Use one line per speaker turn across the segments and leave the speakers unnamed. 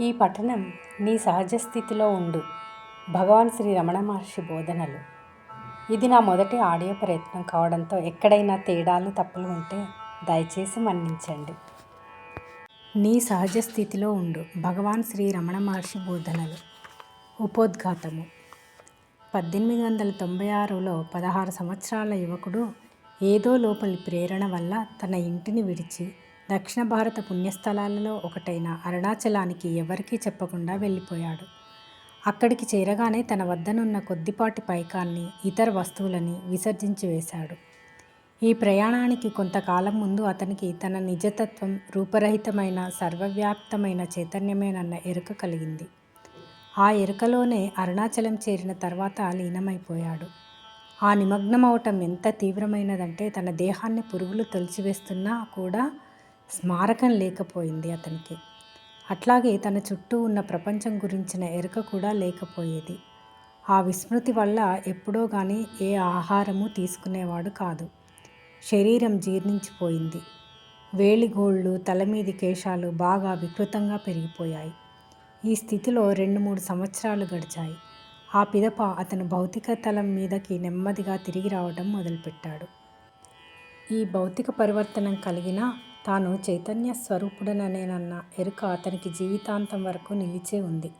ఈ పఠనం నీ సహజ స్థితిలో ఉండు. భగవాన్ శ్రీ రమణ మహర్షి బోధనలు. ఇది నా మొదటి ఆడియో ప్రయత్నం కావడంతో ఎక్కడైనా తేడాలు తప్పులు ఉంటే దయచేసి మన్నించండి. నీ సహజ స్థితిలో ఉండు. భగవాన్ శ్రీ రమణ మహర్షి బోధనలు. ఉపోద్ఘాతము. పద్దెనిమిది వందల తొంభై ఆరులో పదహారు సంవత్సరాల యువకుడు ఏదో లోపలి ప్రేరణ వల్ల తన ఇంటిని విడిచి దక్షిణ భారత పుణ్యస్థలాలలో ఒకటైన అరుణాచలానికి ఎవరికీ చెప్పకుండా వెళ్ళిపోయాడు. అక్కడికి చేరగానే తన వద్దనున్న కొద్దిపాటి పైకాన్ని ఇతర వస్తువులని విసర్జించి వేశాడు. ఈ ప్రయాణానికి కొంతకాలం ముందు అతనికి తన నిజతత్వం రూపరహితమైన సర్వవ్యాప్తమైన చైతన్యమేనన్న ఎరుక కలిగింది. ఆ ఎరుకలోనే అరుణాచలం చేరిన తర్వాత లీనమైపోయాడు. ఆ నిమగ్నమవటం ఎంత తీవ్రమైనదంటే తన దేహాన్ని పురుగులు తొలిచివేస్తున్నా కూడా స్మారకం లేకపోయింది అతనికి. అట్లాగే తన చుట్టూ ఉన్న ప్రపంచం గురించిన ఎరుక కూడా లేకపోయేది. ఆ విస్మృతి వల్ల ఎప్పుడో కానీ ఏ ఆహారము తీసుకునేవాడు కాదు. శరీరం జీర్ణించిపోయింది. వేలిగోళ్ళు తలమీది కేశాలు బాగా వికృతంగా పెరిగిపోయాయి. ఈ స్థితిలో రెండు మూడు సంవత్సరాలు గడిచాయి. ఆ పిదప అతను భౌతిక తలం మీదకి నెమ్మదిగా తిరిగి రావడం మొదలుపెట్టాడు. ఈ భౌతిక పరివర్తనం కలిగిన తాను చైతన్య స్వరూపుడననేనన్న ఎరుక అతనికి జీవితాంతం వరకు నిలిచే ఉంది.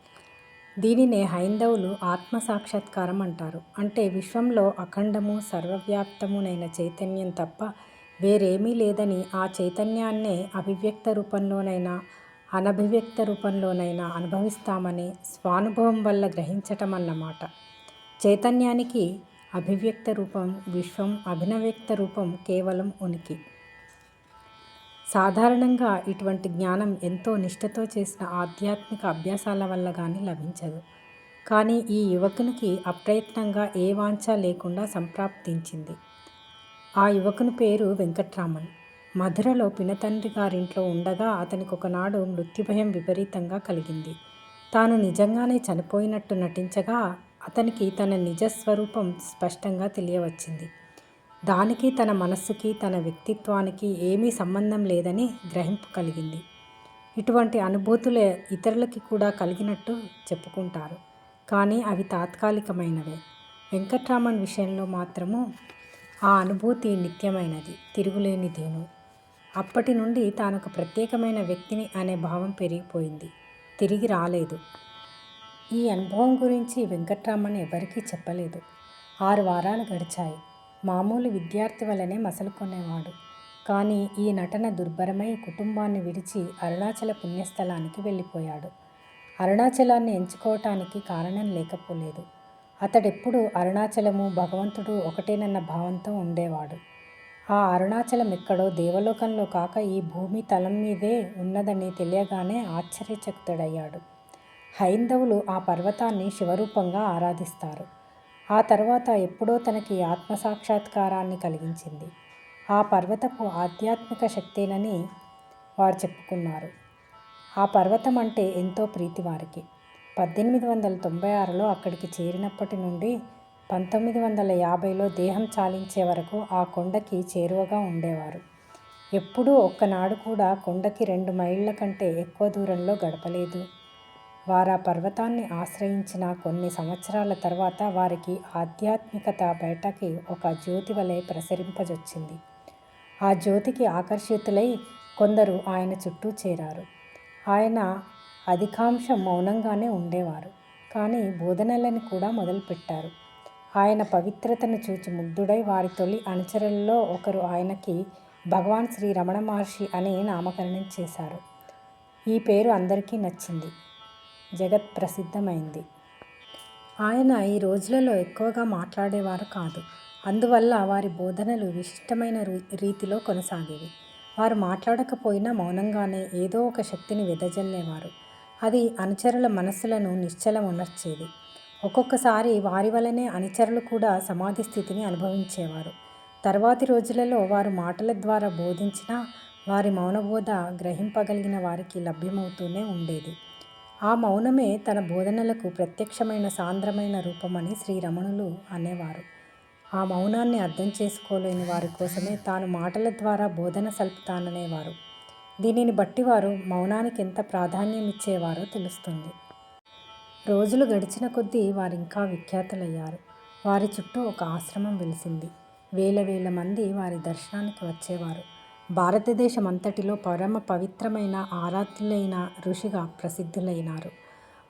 దీనినే హైందవులు ఆత్మ సాక్షాత్కారం అంటారు. అంటే విశ్వంలో అఖండము సర్వవ్యాప్తమునైన చైతన్యం తప్ప వేరేమీ లేదని ఆ చైతన్యాన్నే అభివ్యక్త రూపంలోనైనా అనభివ్యక్త రూపంలోనైనా అనుభవిస్తామని స్వానుభవం వల్ల గ్రహించటం అన్నమాట చైతన్యానికి అభివ్యక్త రూపం విశ్వం అభినవ్యక్త రూపం కేవలం ఉనికి. సాధారణంగా ఇటువంటి జ్ఞానం ఎంతో నిష్ఠతో చేసిన ఆధ్యాత్మిక అభ్యాసాల వల్ల కానీ లభించదు. కానీ ఈ యువకునికి అప్రయత్నంగా ఏ వాంఛ లేకుండా సంప్రాప్తించింది. ఆ యువకుని పేరు వెంకట్రామన్. మధురలో పినతండ్రి గారింట్లో ఉండగా అతనికి ఒకనాడు మృత్యుభయం విపరీతంగా కలిగింది. తాను నిజంగానే చనిపోయినట్టు నటించగా అతనికి తన నిజస్వరూపం స్పష్టంగా తెలియవచ్చింది. దానికి తన మనస్సుకి తన వ్యక్తిత్వానికి ఏమీ సంబంధం లేదని గ్రహింపు కలిగింది. ఇటువంటి అనుభూతులే ఇతరులకి కూడా కలిగినట్టు చెప్పుకుంటారు. కానీ అవి తాత్కాలికమైనవే. వెంకట్రామన్ విషయంలో మాత్రము ఆ అనుభూతి నిత్యమైనది తిరుగులేనిదేను అప్పటి నుండి తాను ఒక ప్రత్యేకమైన వ్యక్తిని అనే భావం పెరిగిపోయింది. తిరిగి రాలేదు. ఈ అనుభవం గురించి వెంకట్రామన్ ఎవరికీ చెప్పలేదు. ఆరు వారాలు గడిచాయి. మామూలు విద్యార్థి వలనే మసలుకొనేవాడు. కానీ ఈ నటన దుర్భరమై కుటుంబాన్ని విడిచి అరుణాచల పుణ్యస్థలానికి వెళ్ళిపోయాడు. అరుణాచలాన్ని ఎంచుకోవటానికి కారణం లేకపోలేదు. అతడెప్పుడు అరుణాచలము భగవంతుడు ఒకటేనన్న భావంతో ఉండేవాడు. ఆ అరుణాచలం ఎక్కడో దేవలోకంలో కాక ఈ భూమి తలం మీదే ఉన్నదని తెలియగానే ఆశ్చర్యచకితుడయ్యాడు. హైందవులు ఆ పర్వతాన్ని శివరూపంగా ఆరాధిస్తారు. ఆ తర్వాత ఎప్పుడో తనకి ఆత్మసాక్షాత్కారాన్ని కలిగించింది. ఆ పర్వతపు ఆధ్యాత్మిక శక్తేనని వారు చెప్పుకున్నారు. ఆ పర్వతం అంటే ఎంతో ప్రీతి వారికి. పద్దెనిమిది వందల తొంభై ఆరులో అక్కడికి చేరినప్పటి నుండి పంతొమ్మిది వందల యాభైలో దేహం చాలించే వరకు ఆ కొండకి చేరువగా ఉండేవారు. ఎప్పుడూ ఒక్కనాడు కూడా కొండకి రెండు మైళ్ళ కంటే ఎక్కువ దూరంలో గడపలేదు. వారు ఆ పర్వతాన్ని ఆశ్రయించిన కొన్ని సంవత్సరాల తర్వాత వారికి ఆధ్యాత్మికత బయటకి ఒక జ్యోతి వలె ప్రసరింపజొచ్చింది. ఆ జ్యోతికి ఆకర్షితులై కొందరు ఆయన చుట్టూ చేరారు. ఆయన అధికాంశం మౌనంగానే ఉండేవారు కానీ బోధనలను కూడా మొదలుపెట్టారు. ఆయన పవిత్రతను చూచి ముగ్ధుడై వారి తొలి అనుచరులలో ఒకరు ఆయనకి భగవాన్ శ్రీ రమణ మహర్షి అని నామకరణం చేశారు. ఈ పేరు అందరికీ నచ్చింది. జగత్ ప్రసిద్ధమైంది. ఆయన ఈ రోజులలో ఎక్కువగా మాట్లాడేవారు కాదు. అందువల్ల వారి బోధనలు విశిష్టమైన రీతిలో కొనసాగేవి. వారు మాట్లాడకపోయినా మౌనంగానే ఏదో ఒక శక్తిని వెదజల్లేవారు. అది అనుచరుల మనస్సులను నిశ్చలం ఉనర్చేది ఒక్కొక్కసారి వారి వలనే అనుచరులు కూడా సమాధి స్థితిని అనుభవించేవారు. తర్వాతి రోజులలో వారు మాటల ద్వారా బోధించిన వారి మౌనబోధ గ్రహింపగలిగిన వారికి లభ్యమవుతూనే ఉండేది. ఆ మౌనమే తన బోధనలకు ప్రత్యక్షమైన సాంద్రమైన రూపమని శ్రీరమణులు అనేవారు. ఆ మౌనాన్ని అర్థం చేసుకోలేని వారి కోసమే తాను మాటల ద్వారా బోధన సల్పుతాననేవారు. దీనిని బట్టి వారు మౌనానికి ఎంత ప్రాధాన్యం ఇచ్చేవారో తెలుస్తుంది. రోజులు గడిచిన కొద్దీ వారింకా విఖ్యాతులయ్యారు. వారి చుట్టూ ఒక ఆశ్రమం వెలిసింది. వేల వేల మంది వారి దర్శనానికి వచ్చేవారు. భారతదేశం అంతటిలో పరమ పవిత్రమైన ఆరాధ్యులైన ఋషిగా ప్రసిద్ధులైనారు.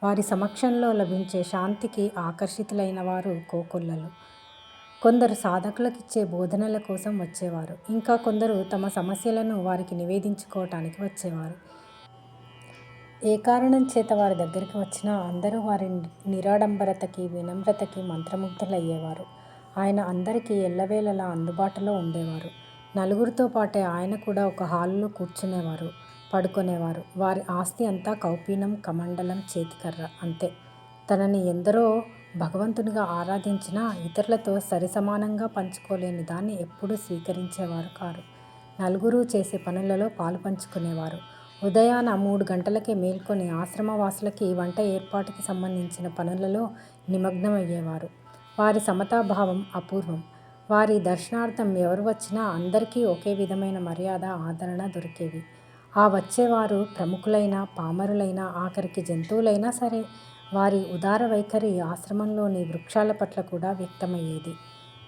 వారి సమక్షంలో లభించే శాంతికి ఆకర్షితులైన వారు కోకొల్లలు కొందరు సాధకులకు ఇచ్చే బోధనల కోసం వచ్చేవారు. ఇంకా కొందరు తమ సమస్యలను వారికి నివేదించుకోవటానికి వచ్చేవారు. ఏ కారణం చేత వారి దగ్గరికి వచ్చినా అందరూ వారి నిరాడంబరతకి వినమ్రతకి మంత్రముగ్ధులయ్యేవారు. ఆయన అందరికీ ఎల్లవేళలా అందుబాటులో ఉండేవారు. నలుగురితో పాటే ఆయన కూడా ఒక హాల్లో కూర్చునేవారు పడుకునేవారు. వారి ఆస్తి అంతా కౌపీనం కమండలం చేతికర్ర అంతే. తనని ఎందరో భగవంతునిగా ఆరాధించినా ఇతరులతో సరిసమానంగా పంచుకోలేని దాన్ని ఎప్పుడూ స్వీకరించేవారు కారు. నలుగురు చేసే పనులలో పాలు పంచుకునేవారు. ఉదయాన మూడు గంటలకే మేల్కొని ఆశ్రమవాసులకి వంట ఏర్పాటుకి సంబంధించిన పనులలో నిమగ్నమయ్యేవారు. వారి సమతాభావం అపూర్వం. వారి దర్శనార్థం ఎవరు వచ్చినా అందరికీ ఒకే విధమైన మర్యాద ఆదరణ దొరికేవి. ఆ వచ్చేవారు ప్రముఖులైన పామరులైన ఆఖరికి జంతువులైనా సరే వారి ఉదార వైఖరి ఆశ్రమంలోని వృక్షాల పట్ల కూడా వ్యక్తమయ్యేది.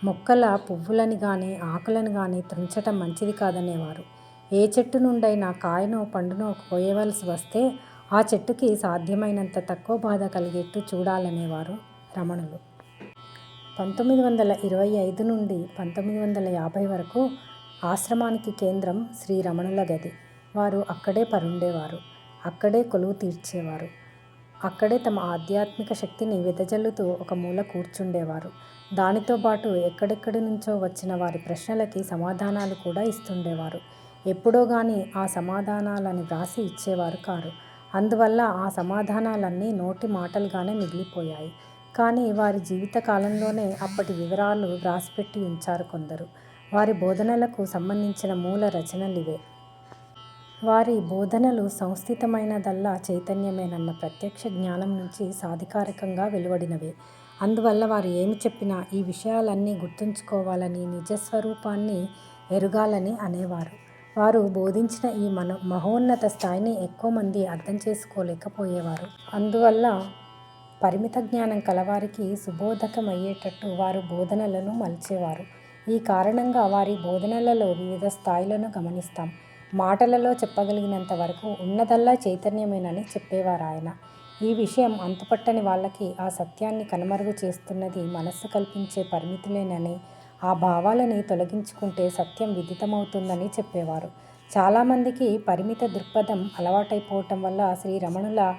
మొక్కల పువ్వులని కానీ ఆకులను కానీ తుంచటం మంచిది కాదనేవారు. ఏ చెట్టు నుండైనా కాయనో పండునో కోయవలసి వస్తే ఆ చెట్టుకి సాధ్యమైనంత తక్కువ బాధ కలిగేట్టు చూడాలనేవారు రమణులు. పంతొమ్మిది వందల ఇరవై ఐదు నుండి పంతొమ్మిది వందల యాభై వరకు ఆశ్రమానికి కేంద్రం శ్రీ రమణుల గది. వారు అక్కడే పరుండేవారు. అక్కడే కొలువు తీర్చేవారు. అక్కడే తమ ఆధ్యాత్మిక శక్తిని వెదజల్లుతూ ఒక మూల కూర్చుండేవారు. దానితో పాటు ఎక్కడెక్కడి నుంచో వచ్చిన వారి ప్రశ్నలకి సమాధానాలు కూడా ఇస్తుండేవారు. ఎప్పుడో కానీ ఆ సమాధానాలని వ్రాసి ఇచ్చేవారు కారు. అందువల్ల ఆ సమాధానాలన్నీ నోటి మాటలుగానే మిగిలిపోయాయి. కానీ వారి జీవిత కాలంలోనే అప్పటి వివరాలు వ్రాసిపెట్టి ఉంచారు కొందరు. వారి బోధనలకు సంబంధించిన మూల రచనలివే వారి బోధనలు సంస్థితమైనదల్లా చైతన్యమేనన్న ప్రత్యక్ష జ్ఞానం నుంచి సాధికారికంగా వెలువడినవే. అందువల్ల వారు ఏమి చెప్పినా ఈ విషయాలన్నీ గుర్తుంచుకోవాలని నిజస్వరూపాన్ని ఎరగాలని అనేవారు. వారు బోధించిన ఈ మన మహోన్నత స్థాయిని ఎక్కువ మంది అర్థం చేసుకోలేకపోయేవారు. అందువల్ల పరిమిత జ్ఞానం కలవారికి సుబోధకమయ్యేటట్టు వారు బోధనలను మలిచేవారు. ఈ కారణంగా వారి బోధనలలో వివిధ స్థాయిలను గమనిస్తాం. మాటలలో చెప్పగలిగినంత వరకు ఉన్నదల్లా చైతన్యమేనని చెప్పేవారు ఆయన ఈ విషయం అంతుపట్టని వాళ్ళకి ఆ సత్యాన్ని కనుమరుగు చేస్తున్నది మనస్సు కల్పించే పరిమితులేనని ఆ భావాలని తొలగించుకుంటే సత్యం విదితమవుతుందని చెప్పేవారు. చాలామందికి పరిమిత దృక్పథం అలవాటైపోవటం వల్ల శ్రీ రమణుల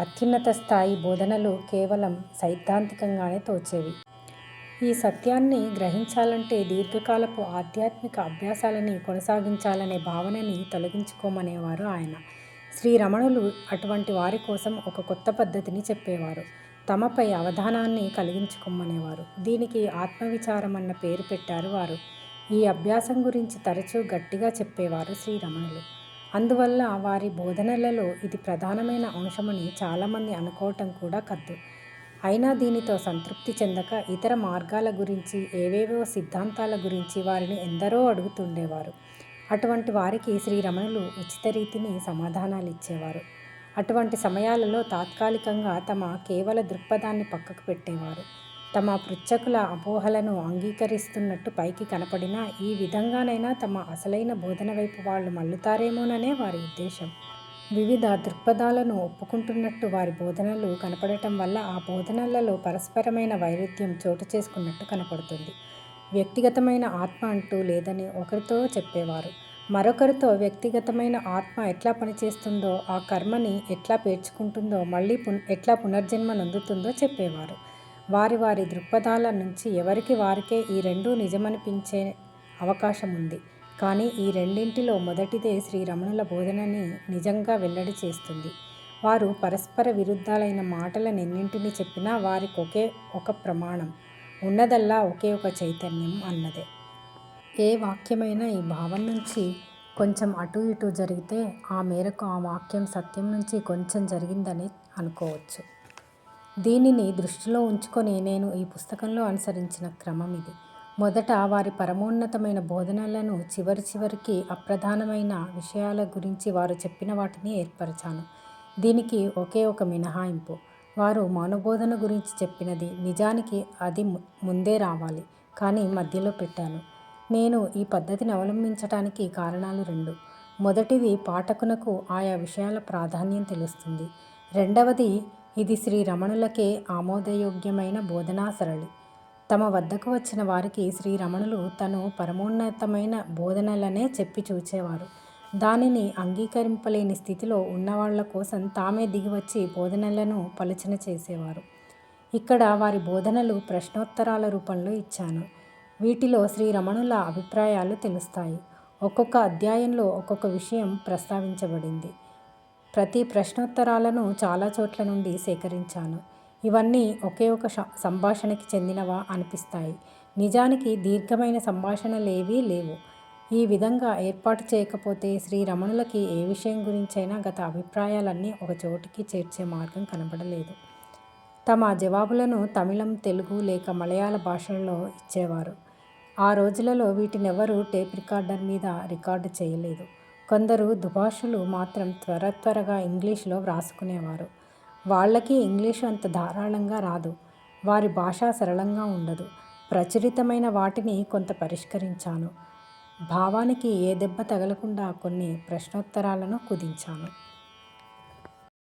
అత్యున్నత స్థాయి బోధనలు కేవలం సైద్ధాంతికంగానే తోచేవి. ఈ సత్యాన్ని గ్రహించాలంటే దీర్ఘకాలపు ఆధ్యాత్మిక అభ్యాసాలని కొనసాగించాలనే భావనని తొలగించుకోమనేవారు ఆయన. శ్రీరమణులు అటువంటి వారి కోసం ఒక కొత్త పద్ధతిని చెప్పేవారు. తమపై అవధానాన్ని కలిగించుకోమనేవారు. దీనికి ఆత్మవిచారం అన్న పేరు పెట్టారు వారు. ఈ అభ్యాసం గురించి తరచూ గట్టిగా చెప్పేవారు శ్రీరమణులు. అందువల్ల వారి బోధనలలో ఇది ప్రధానమైన అంశమని చాలామంది అనుకోవటం కూడా కద్దు. అయినా దీనితో సంతృప్తి చెందక ఇతర మార్గాల గురించి ఏవేవో సిద్ధాంతాల గురించి వారిని ఎందరో అడుగుతుండేవారు. అటువంటి వారికి శ్రీరమణులు ఉచిత రీతిని సమాధానాలు ఇచ్చేవారు అటువంటి సమయాలలో తాత్కాలికంగా తమ కేవల దృక్పథాన్ని పక్కకు పెట్టేవారు. తమ పృచ్ఛకుల అపోహలను అంగీకరిస్తున్నట్టు పైకి కనపడినా ఈ విధంగానైనా తమ అసలైన బోధన వైపు వాళ్ళు మల్లుతారేమోననే వారి ఉద్దేశం. వివిధ దృక్పథాలను ఒప్పుకుంటున్నట్టు వారి బోధనలు కనపడటం వల్ల ఆ బోధనలలో పరస్పరమైన వైరుధ్యం చోటు చేసుకున్నట్టు కనపడుతుంది. వ్యక్తిగతమైన ఆత్మ అంటూ లేదని ఒకరితో చెప్పేవారు. మరొకరితో వ్యక్తిగతమైన ఆత్మ ఎట్లా పనిచేస్తుందో ఆ కర్మని ఎట్లా పేర్చుకుంటుందో మళ్ళీ పున్ ఎట్లా పునర్జన్మ నందుతుందో చెప్పేవారు. వారి వారి దృక్పథాల నుంచి ఎవరికి వారికే ఈ రెండూ నిజమనిపించే అవకాశం ఉంది కానీ ఈ రెండింటిలో మొదటిదే శ్రీరమణుల బోధనని నిజంగా వెల్లడి చేస్తుంది. వారు పరస్పర విరుద్ధాలైన మాటలనెన్నింటిని చెప్పినా వారికి ఒకే ఒక ప్రమాణం ఉన్నదల్లా ఒకే ఒక చైతన్యం అన్నదే. ఏ వాక్యమైనా ఈ భావం నుంచి కొంచెం అటు ఇటు జరిగితే ఆ మేరకు ఆ వాక్యం సత్యం నుంచి కొంచెం జరిగిందని అనుకోవచ్చు. దీనిని దృష్టిలో ఉంచుకొని నేను ఈ పుస్తకంలో అనుసరించిన క్రమం ఇది మొదట వారి పరమోన్నతమైన బోధనలను చివరి చివరికి అప్రధానమైన విషయాల గురించి వారు చెప్పిన వాటిని ఏర్పరచాను. దీనికి ఒకే ఒక మినహాయింపు. వారు మౌనబోధన గురించి చెప్పినది నిజానికి అది ముందే రావాలి. కానీ మధ్యలో పెట్టాను. నేను ఈ పద్ధతిని అవలంబించటానికి కారణాలు రెండు. మొదటిది పాఠకునకు ఆయా విషయాల ప్రాధాన్యం తెలుస్తుంది. రెండవది ఇది శ్రీ రమణులకే ఆమోదయోగ్యమైన బోధనా సరళి. తమ వద్దకు వచ్చిన వారికి శ్రీ రమణులు తను పరమోన్నతమైన బోధనలనే చెప్పి చూచేవారు. దానిని అంగీకరింపలేని స్థితిలో ఉన్నవాళ్ళ కోసం తామే దిగివచ్చి బోధనలను పలుచన చేసేవారు. ఇక్కడ వారి బోధనలు ప్రశ్నోత్తరాల రూపంలో ఇచ్చాను. వీటిలో శ్రీ రమణుల అభిప్రాయాలు తెలుస్తాయి. ఒక్కొక్క అధ్యాయంలో ఒక్కొక్క విషయం ప్రస్తావించబడింది. ప్రతి ప్రశ్నోత్తరాలను చాలా చోట్ల నుండి సేకరించాను. ఇవన్నీ ఒకే ఒక సంభాషణకి చెందినవా అనిపిస్తాయి. నిజానికి దీర్ఘమైన సంభాషణలేవీ లేవు. ఈ విధంగా ఏర్పాటు చేయకపోతే శ్రీ రమణులకి ఏ విషయం గురించైనా గత అభిప్రాయాలన్నీ ఒక చోటికి చేర్చే మార్గం కనబడలేదు. తమ జవాబులను తమిళం, తెలుగు లేక మలయాళ భాషల్లో ఇచ్చేవారు. ఆ రోజులలో వీటినెవరూ టేప్ రికార్డర్ మీద రికార్డు చేయలేదు. కొందరు దుభాషులు మాత్రం త్వర త్వరగా ఇంగ్లీషులో వ్రాసుకునేవారు. వాళ్ళకి ఇంగ్లీషు అంత ధారాళంగా రాదు. వారి భాష సరళంగా ఉండదు. ప్రచురితమైన వాటిని కొంత పరిష్కరించాను. భావానికి ఏ దెబ్బ తగలకుండా కొన్ని ప్రశ్నోత్తరాలను కుదించాను.